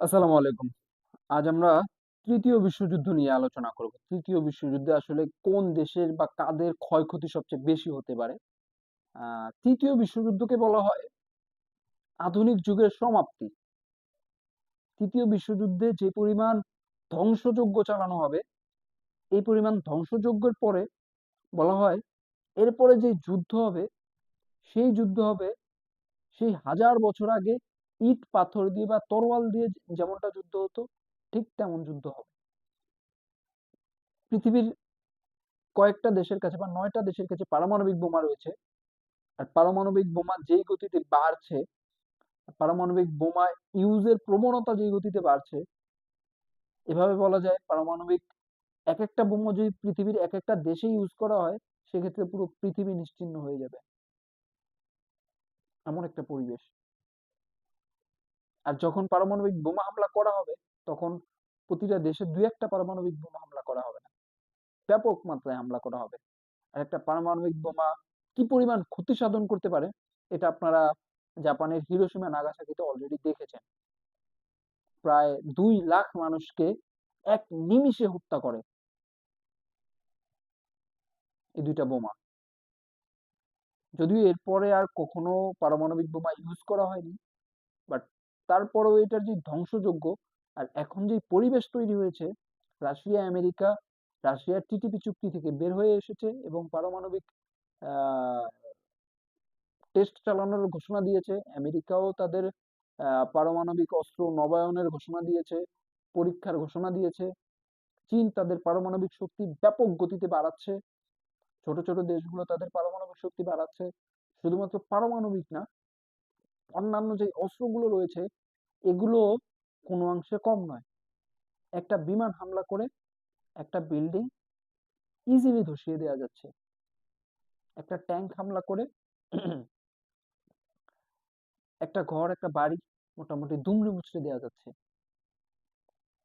আসসালামু আলাইকুম। আজ আমরা তৃতীয় বিশ্বযুদ্ধ নিয়ে আলোচনা করব। তৃতীয় বিশ্বযুদ্ধে আসলে কোন দেশের বা কাদের ক্ষয়ক্ষতি সবচেয়ে বেশি হতে পারে? তৃতীয় বিশ্বযুদ্ধকে বলা হয় আধুনিক যুগের সমাপ্তি। তৃতীয় বিশ্বযুদ্ধে যে পরিমাণ ধ্বংসযজ্ঞ চালানো হবে, এই পরিমাণ ধ্বংসযজ্ঞের পরে বলা হয় এরপরে যে যুদ্ধ হবে, সেই যুদ্ধ হবে সেই হাজার বছর আগে ইট, পাথর দিয়ে বা তরোয়াল দিয়ে যেমনটা যুদ্ধ হতো, ঠিক তেমন যুদ্ধ হবে। পৃথিবীর কয়েকটা দেশের কাছে বা নয়টা দেশের কাছে পারমাণবিক বোমা রয়েছে। আর পারমাণবিক বোমা যেই গতিতে বাড়ছে, পারমাণবিক বোমা ইউজের প্রবণতা যেই গতিতে বাড়ছে, এভাবে বলা যায় পারমাণবিক এক একটা বোমা যদি পৃথিবীর এক একটা দেশে ইউজ করা হয়, সেক্ষেত্রে পুরো পৃথিবী নিশ্চিন্ন হয়ে যাবে। এমন একটা পরিবেশ। আর যখন পারমাণবিক বোমা হামলা করা হবে, তখন প্রতিটা দেশে দুই একটা পারমাণবিক বোমা হামলা করা হবে না। ব্যাপক মাত্রায় হামলা করা হবে। আর একটা পারমাণবিক বোমা কি পরিমাণ ক্ষতি সাধন করতে পারে, এটা আপনারা জাপানের হিরোশিমা নাগাসাকিতে অলরেডি দেখেছেন। প্রায় দুই লাখ মানুষকে এক নিমিষে হত্যা করে এই দুইটা বোমা। যদিও এরপরে আর কখনো পারমাণবিক বোমা ইউজ করা হয়নি বাট তারপরেও এটার যে ধ্বংসযোগ্য আর এখন যে পরিবেশ তৈরি হয়েছে, রাশিয়া, আমেরিকা, রাশিয়ার টিটিপি চুক্তি থেকে বের হয়ে এসেছে এবং পারমাণবিক টেস্ট চালানোর ঘোষণা দিয়েছে। আমেরিকাও তাদের পারমাণবিক অস্ত্র নবায়নের ঘোষণা দিয়েছে, পরীক্ষার ঘোষণা দিয়েছে। চীন তাদের পারমাণবিক শক্তি ব্যাপক গতিতে বাড়াচ্ছে। ছোট ছোট দেশগুলো তাদের পারমাণবিক শক্তি বাড়াচ্ছে। শুধুমাত্র পারমাণবিক না অন্যান্য যে অস্ত্রগুলো রয়েছে, এগুলো কোনো অংশে কম নয়। একটা বিমান হামলা করে একটা বিল্ডিং ইজিলি ধসিয়ে দেওয়া যাচ্ছে। একটা ট্যাঙ্ক হামলা করে একটা ঘর, একটা বাড়ি মোটামুটি দুমড়ে মুচড়ে দেওয়া যাচ্ছে।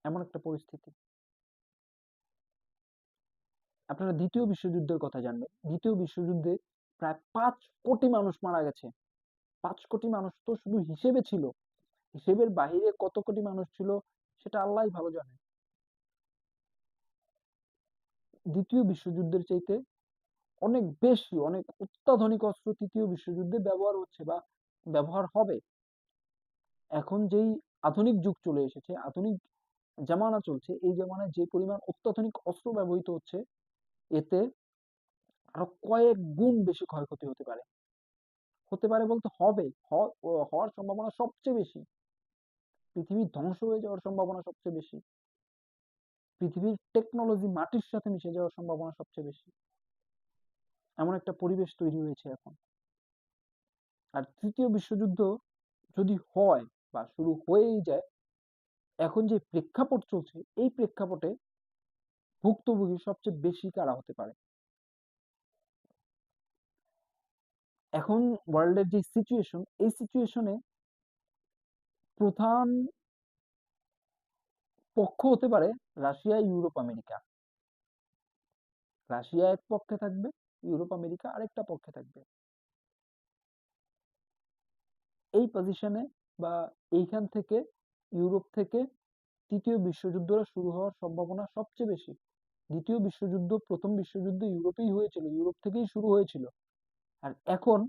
এমন একটা পরিস্থিতি। আপনারা দ্বিতীয় বিশ্বযুদ্ধের কথা জানবেন। দ্বিতীয় বিশ্বযুদ্ধে প্রায় পাঁচ কোটি মানুষ মারা গেছে। পাঁচ কোটি মানুষ তো শুধু হিসেবে ছিল। হিসেবের বাহিরে কত কোটি মানুষ ছিল সেটা আল্লাহ ভালো জানে। দ্বিতীয় বিশ্বযুদ্ধের চাইতে অনেক বেশি, অনেক অত্যাধুনিক অস্ত্র তৃতীয় বিশ্বযুদ্ধে ব্যবহার হচ্ছে বা ব্যবহার হবে। এখন যেই আধুনিক যুগ চলে এসেছে, আধুনিক জামানা চলছে, এই জামানায় যে পরিমাণ অত্যাধুনিক অস্ত্র ব্যবহৃত হচ্ছে, এতে আরও কয়েক গুণ বেশি ক্ষয়ক্ষতি হতে পারে। হতে পারে বলতে হবে। হওয়ার সম্ভাবনা সবচেয়ে বেশি। পৃথিবী ধ্বংস হয়ে যাওয়ার সম্ভাবনা সবচেয়ে বেশি। পৃথিবীর টেকনোলজি মাটির সাথে মিশে যাওয়ার সম্ভাবনা সবচেয়ে বেশি। এমন একটা পরিবেশ তৈরি হয়েছে এখন। আর তৃতীয় বিশ্বযুদ্ধ যদি হয় বা শুরু হয়েই যায়, এখন যে প্রেক্ষাপট চলছে, এই প্রেক্ষাপটে ভুক্তভোগী সবচেয়ে বেশি কারা হতে পারে? এখন ওয়ার্ল্ডের যে সিচুয়েশন এই সিচুয়েশনে প্রধান পক্ষ হতে পারে রাশিয়া, ইউরোপ, আমেরিকা। রাশিয়া এক পক্ষে থাকবে, ইউরোপ, আমেরিকা আরেকটা পক্ষে থাকবে। এই পজিশনে বা এইখান থেকে ইউরোপ থেকে তৃতীয় বিশ্বযুদ্ধটা শুরু হওয়ার সম্ভাবনা সবচেয়ে বেশি। দ্বিতীয় বিশ্বযুদ্ধ, প্রথম বিশ্বযুদ্ধ ইউরোপেই হয়েছিল, ইউরোপ থেকেই শুরু হয়েছিল। আর এখন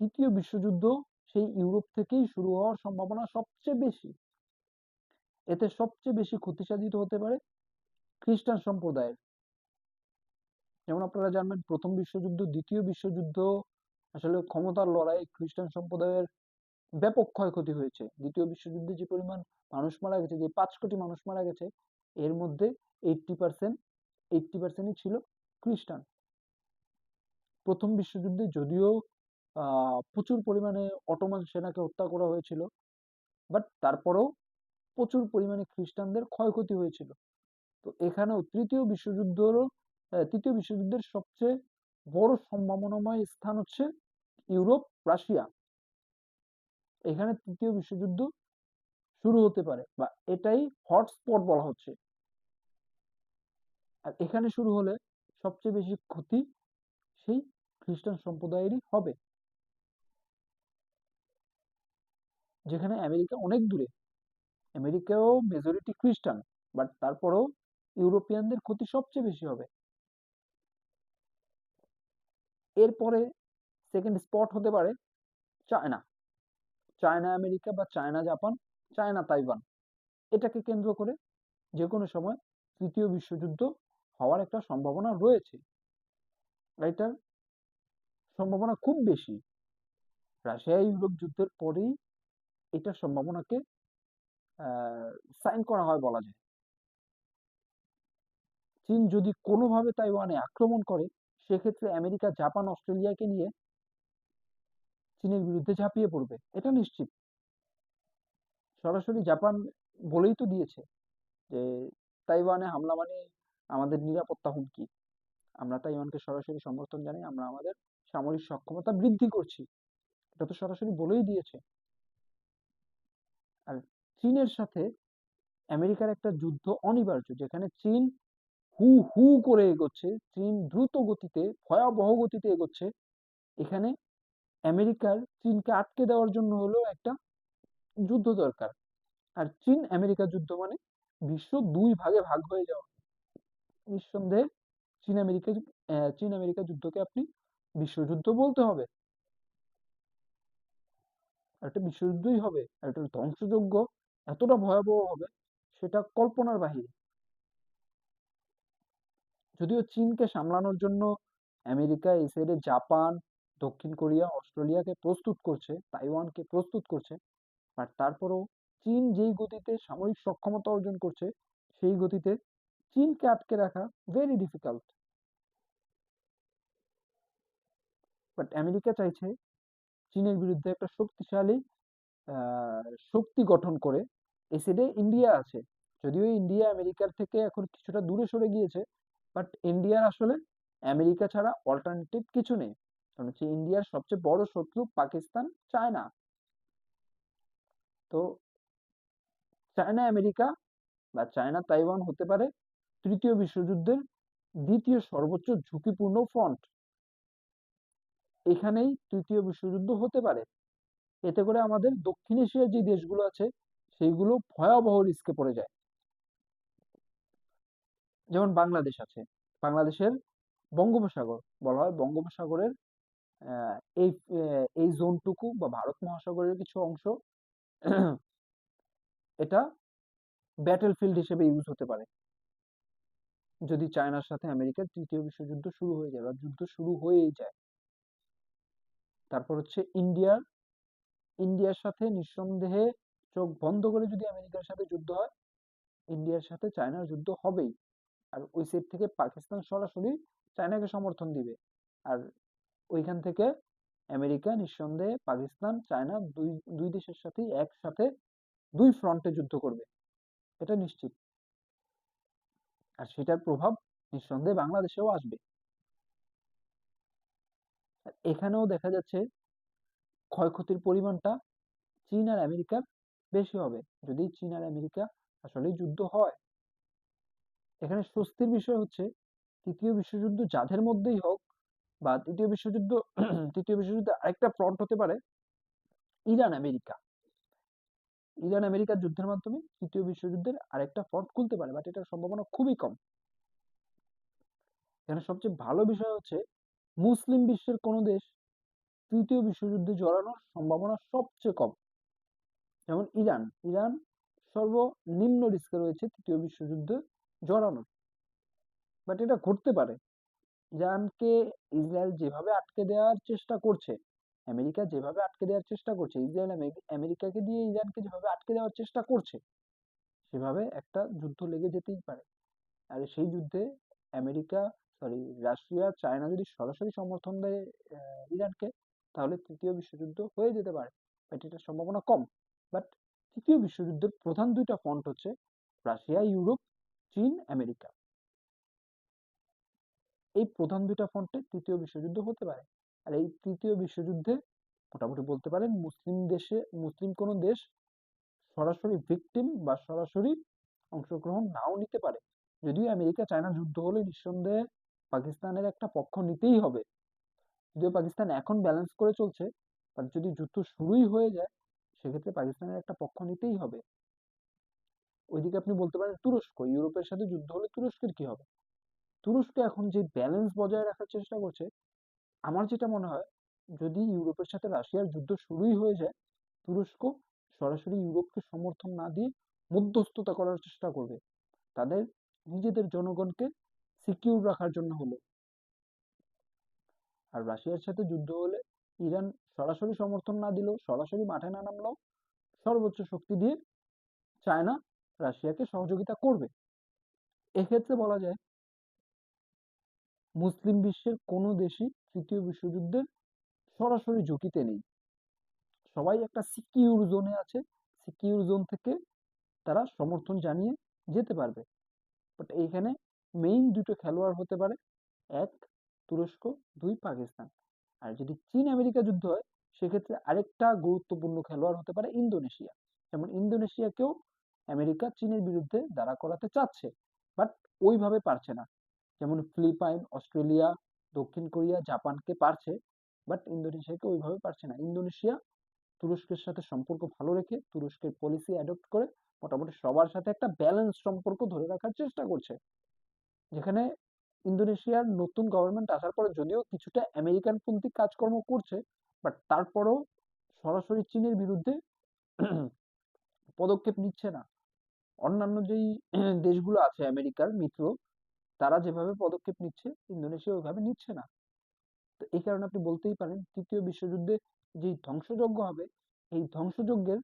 তৃতীয় বিশ্বযুদ্ধ সেই ইউরোপ থেকেই শুরু হওয়ার সম্ভাবনা সবচেয়ে বেশি। এতে সবচেয়ে বেশি ক্ষতিসাধিত হতে পারে খ্রিস্টান সম্প্রদায়ের। যেমন আপনারা জানবেন, প্রথম বিশ্বযুদ্ধ, দ্বিতীয় বিশ্বযুদ্ধ আসলে ক্ষমতার লড়াই খ্রিস্টান সম্প্রদায়ের ব্যাপক ক্ষয়ক্ষতি হয়েছে। দ্বিতীয় বিশ্বযুদ্ধে যে পরিমাণ মানুষ মারা গেছে, যে পাঁচ কোটি মানুষ মারা গেছে, এর মধ্যে এইটটি পার্সেন্ট এইটটি পার্সেন্টই ছিল খ্রিস্টান। প্রথম বিশ্বযুদ্ধে যদিও প্রচুর পরিমাণে অটোমান সেনাকে হত্যা করা হয়েছিল, বাট তারপরেও প্রচুর পরিমাণে খ্রিস্টানদের ক্ষয়ক্ষতি হয়েছিল। তো এখানেও তৃতীয় বিশ্বযুদ্ধেরও তৃতীয় বিশ্বযুদ্ধের সবচেয়ে বড় সম্ভাবনাময় স্থান হচ্ছে ইউরোপ, রাশিয়া। এখানে তৃতীয় বিশ্বযুদ্ধ শুরু হতে পারে বা এটাই হটস্পট বলা হচ্ছে। আর এখানে শুরু হলে সবচেয়ে বেশি ক্ষতি সেই খ্রিস্টান সম্প্রদায়েরই হবে। যেখানে আমেরিকা অনেক দূরে। আমেরিকাও মেজরিটি খ্রিস্টান বাট তারপরেও ইউরোপিয়ানদের ক্ষতি সবচেয়ে বেশি হবে। এরপরে সেকেন্ড স্পট হতে পারে চায়না। চায়না আমেরিকা বা চায়না জাপান, চায়না তাইওয়ান। এটাকে কেন্দ্র করে যে কোনো সময় তৃতীয় বিশ্বযুদ্ধ হওয়ার একটা সম্ভাবনা রয়েছে। এটার সম্ভাবনা খুব বেশি। রাশিয়া ইউরোপ যুদ্ধের পরেই এটার সম্ভাবনাকে সাইন করা হয় বলা যায়। চীন যদি কোনোভাবে তাইওয়ানে আক্রমণ করে, সেক্ষেত্রে আমেরিকা, জাপান, অস্ট্রেলিয়াকে নিয়ে চীনের বিরুদ্ধে ঝাঁপিয়ে পড়বে। এটা নিশ্চিত। সরাসরি জাপান বলেই তো দিয়েছে যে, তাইওয়ানে হামলা মানে আমাদের নিরাপত্তা হুমকি। আমরা তাইওয়ানকে সরাসরি সমর্থন জানাই, আমরা আমাদের সামরিক সক্ষমতা বৃদ্ধি করছি। এটা তো সরাসরি বলেই দিয়েছে। আর চীনের সাথে আমেরিকার একটা যুদ্ধ অনিবার্য, যেখানে চীন হু হু করে এগোচ্ছে, চীন দ্রুত গতিতে, ভয়াবহ গতিতে এগোচ্ছে। এখানে আমেরিকার চীনকে আটকে দেওয়ার জন্য হলো একটা যুদ্ধ দরকার। আর চীন আমেরিকা যুদ্ধ মানে বিশ্ব দুই ভাগে ভাগ হয়ে যাওয়া। নিঃসন্দেহে চীন আমেরিকা চীন আমেরিকা যুদ্ধকে আপনি বিশ্বযুদ্ধ বলতে হবে। একটা বিশ্বযুদ্ধই হবে একটা ধ্বংসযোগ্য এতটা ভয়াবহ হবে, সেটা কল্পনার বাহিরে। যদিও চীনকে সামলানোর জন্য আমেরিকা এই সাইডে জাপান, দক্ষিণ কোরিয়া, অস্ট্রেলিয়াকে প্রস্তুত করছে, তাইওয়ানকে প্রস্তুত করছে বাট তারপরেও চীন যেই গতিতে সামরিক সক্ষমতা অর্জন করছে, সেই গতিতে চীনকে আটকে রাখা ভেরি ডিফিকাল্ট বাট আমেরিকা চাইছে চীনের বিরুদ্ধে একটা শক্তিশালী শক্তি গঠন করে। এই সাইডে ইন্ডিয়া আছে। যদিও ইন্ডিয়া আমেরিকার থেকে এখন কিছুটা দূরে সরে গিয়েছে বাট ইন্ডিয়ার আসলে আমেরিকা ছাড়া অল্টারনেটিভ কিছু নেই। কারণ হচ্ছে ইন্ডিয়ার সবচেয়ে বড় শত্রু পাকিস্তান চায়না তো চায়না আমেরিকা বা চায়না তাইওয়ান হতে পারে তৃতীয় বিশ্বযুদ্ধের দ্বিতীয় সর্বোচ্চ ঝুঁকিপূর্ণ ফ্রন্ট এখানেই তৃতীয় বিশ্বযুদ্ধ হতে পারে। এতে করে আমাদের দক্ষিণ এশিয়ার যে দেশগুলো আছে, সেইগুলো ভয়াবহ রিস্কে পড়ে যায়। যেমন বাংলাদেশ আছে। বাংলাদেশের বঙ্গোপসাগর, বলা হয় বঙ্গোপসাগরের এই এই জোনটুকু বা ভারত মহাসাগরের কিছু অংশ, এটা ব্যাটেল ফিল্ড হিসেবে ইউজ হতে পারে। যদি চায়নার সাথে আমেরিকার তৃতীয় বিশ্বযুদ্ধ শুরু হয়ে যায় বা যুদ্ধ শুরু হয়েই যায়। তারপর হচ্ছে ইন্ডিয়া। ইন্ডিয়ার সাথে নিঃসন্দেহে চোখ বন্ধ করে যদি আমেরিকার সাথে যুদ্ধ হয়, ইন্ডিয়ার সাথে চায়নার যুদ্ধ হবেই। আর ওই সেট থেকে পাকিস্তান সরাসরি চায়নাকে সমর্থন দিবে। আর ওইখান থেকে আমেরিকা নিঃসন্দেহে পাকিস্তান, চায়না দুই দুই দেশের সাথেই একসাথে দুই ফ্রন্টে যুদ্ধ করবে। এটা নিশ্চিত। আর সেটার প্রভাব নিঃসন্দেহে বাংলাদেশেও আসবে। এখানেও দেখা যাচ্ছে ক্ষয়ক্ষতির পরিমাণটা চীন আর আমেরিকার বেশি হবে। যদি চীন আর আমেরিকা আসলে যুদ্ধ হয়। এখানে স্বস্তির বিষয় হচ্ছে, তৃতীয় বিশ্বযুদ্ধ যাদের মধ্যেই হোক বা তৃতীয় বিশ্বযুদ্ধ তৃতীয় বিশ্বযুদ্ধে আরেকটা ফ্রন্ট হতে পারে, ইরান, আমেরিকা। ইরান আমেরিকার যুদ্ধের মাধ্যমে তৃতীয় বিশ্বযুদ্ধের আরেকটা ফ্রন্ট খুলতে পারে বাট এটার সম্ভাবনা খুবই কম। এখানে সবচেয়ে ভালো বিষয় হচ্ছে মুসলিম বিশ্বের কোন দেশ তৃতীয় বিশ্বযুদ্ধে জড়ানোর সম্ভাবনা সবচেয়ে কম। যেমন ইরান। ইরান সর্বনিম্ন রিস্কে রয়েছে তৃতীয় বিশ্বযুদ্ধে জড়ানোর। বাট এটা ঘটতে পারে। ইরানকে ইসরায়েল যেভাবে আটকে দেওয়ার চেষ্টা করছে, আমেরিকা যেভাবে আটকে দেওয়ার চেষ্টা করছে, ইসরায়েল আমেরিকাকে দিয়ে ইরানকে যেভাবে আটকে দেওয়ার চেষ্টা করছে, সেভাবে একটা যুদ্ধ লেগে যেতেই পারে। আর সেই যুদ্ধে আমেরিকা সরি রাশিয়া, চায়না যদি সরাসরি সমর্থন দেয় ইরানকে, তাহলে তৃতীয় বিশ্বযুদ্ধ হয়ে যেতে পারে। বাট এটার সম্ভাবনা কম। বাট তৃতীয় বিশ্বযুদ্ধের প্রধান দুইটা ফ্রন্ট হচ্ছে রাশিয়া, ইউরোপ, চীন, আমেরিকা। এই প্রধান দুইটা ফ্রন্টে তৃতীয় বিশ্বযুদ্ধ হতে পারে। আর এই তৃতীয় বিশ্বযুদ্ধে মোটামুটি বলতে পারেন মুসলিম দেশে, মুসলিম কোনো দেশ সরাসরি ভিকটিম বা সরাসরি অংশগ্রহণ নাও নিতে পারে। যদিও আমেরিকা চায়না যুদ্ধ হলে নিঃসন্দেহে পাকিস্তানের একটা পক্ষ নিতেই হবে। যদিও পাকিস্তান এখন ব্যালেন্স করে চলছে বাট যদি যুদ্ধ শুরুই হয়ে যায়, সেক্ষেত্রে পাকিস্তানের একটা পক্ষ নিতেই হবে। ওইদিকে আপনি বলতে পারেন তুরস্ক, ইউরোপের সাথে যুদ্ধ হলে তুরস্কের কি হবে? তুরস্ক এখন যে ব্যালেন্স বজায় রাখার চেষ্টা করছে, আমার যেটা মনে হয়, যদি ইউরোপের সাথে রাশিয়ার যুদ্ধ শুরুই হয়ে যায়, তুরস্ক সরাসরি ইউরোপকে সমর্থন না দিয়ে মধ্যস্থতা করার চেষ্টা করবে। তাদের নিজেদের জনগণকে সিকিউর রাখার জন্য হলো। আর রাশিয়ার সাথে যুদ্ধ হলে ইরান সরাসরি সমর্থন না দিলেও সরাসরি মাঠে না নামলেও সর্বোচ্চ শক্তি দিয়ে চায়না রাশিয়াকে সহযোগিতা করবে। এক্ষেত্রে বলা যায়, মুসলিম বিশ্বের কোনো দেশই তৃতীয় বিশ্বযুদ্ধের সরাসরি ঝুঁকিতে নেই। সবাই একটা সিকিউর জোনে আছে। সিকিউর জোন থেকে তারা সমর্থন জানিয়ে যেতে পারবে। বাট এইখানে মেইন দুটো খেলোয়াড় হতে পারে, এক তুরস্ক, দুই পাকিস্তান। আর যদি চীন আমেরিকা যুদ্ধ হয়, সেক্ষেত্রে আরেকটা গুরুত্বপূর্ণ খেলোয়াড় হতে পারে ইন্দোনেশিয়া। যেমন ইন্দোনেশিয়াকেও আমেরিকা চীনের বিরুদ্ধে দাঁড়া করাতে চাচ্ছে, বাট ওইভাবে পারছে না। যেমন ফিলিপাইন, অস্ট্রেলিয়া, দক্ষিণ কোরিয়া, জাপানকে পারছে, বাট ইন্দোনেশিয়াকে ওইভাবে পারছে না। ইন্দোনেশিয়া তুরস্কের সাথে সম্পর্ক ভালো রেখে তুরস্কের পলিসি অ্যাডপ্ট করে মোটামুটি সবার সাথে একটা ব্যালেন্স সম্পর্ক ধরে রাখার চেষ্টা করছে। যেখানে ইন্দোনেশিয়ার নতুন গভর্নমেন্ট আসার পরে যদিও কিছুটা আমেরিকান পন্থী কাজকর্ম করছে বাট তারপরও সরাসরি চীনের বিরুদ্ধে পদক্ষেপ নিচ্ছে না। অন্যান্য যেই দেশগুলো আছে আমেরিকার মিত্র, তারা যেভাবে পদক্ষেপ নিচ্ছে, ইন্দোনেশিয়া ওইভাবে নিচ্ছে না। তো এই কারণে আপনি বলতেই পারেন, তৃতীয় বিশ্বযুদ্ধে যেই ধ্বংসযজ্ঞ হবে, এই ধ্বংসযজ্ঞের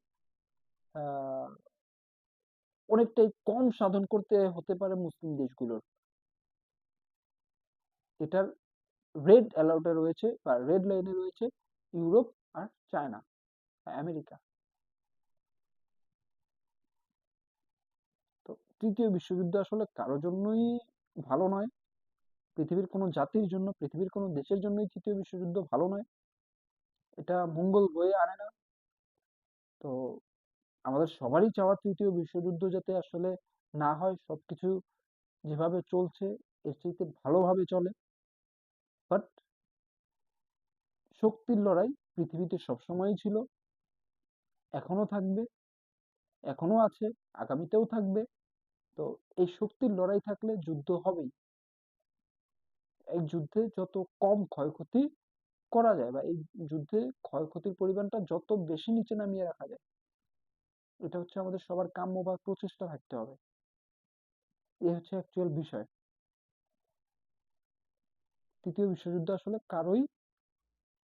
অনেকটাই কম সাধন করতে হতে পারে মুসলিম দেশগুলোর। এটার রেড অ্যালার্টে রয়েছে বা রেড লাইনে রয়েছে ইউরোপ আর চায়না আমেরিকা। তো তৃতীয় বিশ্বযুদ্ধ আসলে কারোর জন্যই ভালো নয়। পৃথিবীর কোনো জাতির জন্য, পৃথিবীর কোনো দেশের জন্যই তৃতীয় বিশ্বযুদ্ধ ভালো নয়। এটা মঙ্গল বয়ে আনে না। তো আমাদের সবারই চাওয়া তৃতীয় বিশ্বযুদ্ধ যাতে আসলে না হয়, সবকিছু যেভাবে চলছে, এর চাইতে ভালোভাবে চলে। বাট শক্তির লড়াই পৃথিবীতে সবসময়ই ছিল। এখনও থাকবে এখনও আছে, আগামীতেও থাকবে। তো এই শক্তির লড়াই থাকলে যুদ্ধ হবেই। এই যুদ্ধে যত কম ক্ষয়ক্ষতি করা যায় বা এই যুদ্ধে ক্ষয়ক্ষতির পরিমাণটা যত বেশি নিচে নামিয়ে রাখা যায়, এটা হচ্ছে আমাদের সবার কাম্য বা প্রচেষ্টা থাকতে হবে। এই হচ্ছে অ্যাকচুয়াল বিষয়। তৃতীয় বিশ্বযুদ্ধ আসলে কারোই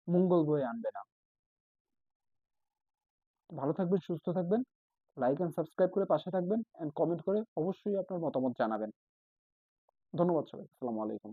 মঙ্গল বয়ে আনবে না। ভালো থাকবেন, সুস্থ থাকবেন লাইক অ্যান্ড সাবস্ক্রাইব করে পাশে থাকবেন অ্যান্ড কমেন্ট করে অবশ্যই আপনার মতামত জানাবেন। ধন্যবাদ সবাই আসসালামু আলাইকুম।